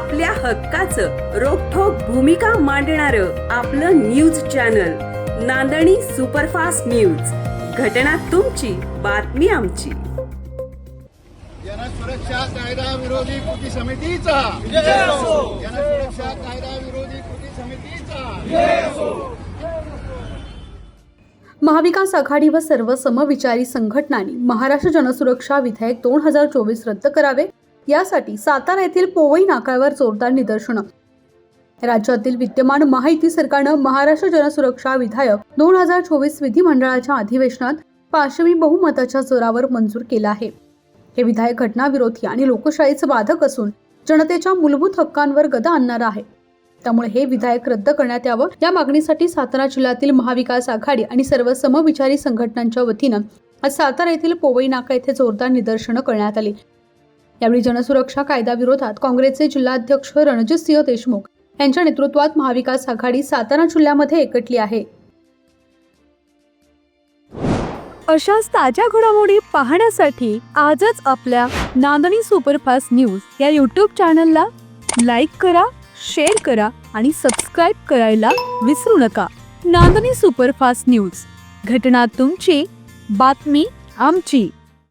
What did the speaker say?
आपल्या हक्काचं रोखोक भूमिका मांडणार आपलं news channel Nandani superfast news. घटना तुमची बातमी आमची. जनसुरक्षा कायदा विरोधी कृती समितीचा. जनसुरक्षा कायदा विरोधी कृती समितीचा महाविकास आघाडी व सर्व समविचारी संघटनांनी महाराष्ट्र जनसुरक्षा विधेयक दोन हजार चोवीस रद्द करावे. यासाठी सातारा येथील पोवई नाक्यावर जोरदार निदर्शनं. राज्यातील विद्यमान महायुती सरकारनं महाराष्ट्र जनसुरक्षा विधायक दोन हजार चोवीस विधिमंडळाच्या अधिवेशनात पाचवी बहुमताच्या जोरावर मंजूर केलं आहे. हे विधायक घटनाविरोधी आणि लोकशाहीचं बाधक असून जनतेच्या मूलभूत हक्कांवर गदा आणणार आहे. त्यामुळे हे विधेयक रद्द करण्यात यावं या मागणीसाठी सातारा जिल्ह्यातील महाविकास आघाडी आणि सर्व समविचारी संघटनांच्या वतीनं आज सातारा येथील पोवई नाका येथे जोरदार निदर्शनं करण्यात आली. यावेळी जनसुरक्षा कायद्याविरोधात काँग्रेसचे जिल्हाध्यक्ष रणजितसिंह देशमुख यांच्या नेतृत्वात महाविकास आघाडी सातारा जिल्ह्यामध्ये एकटली आहे. अशाच ताज्या घडामोडी पाहण्यासाठी आजच आपल्या नांदणी सुपरफास्ट न्यूज या यूट्यूब चॅनलला लाईक करा शेअर करा आणि सबस्क्राईब करायला विसरू नका. Nandani superfast news. घटना तुमची बातमी आमची.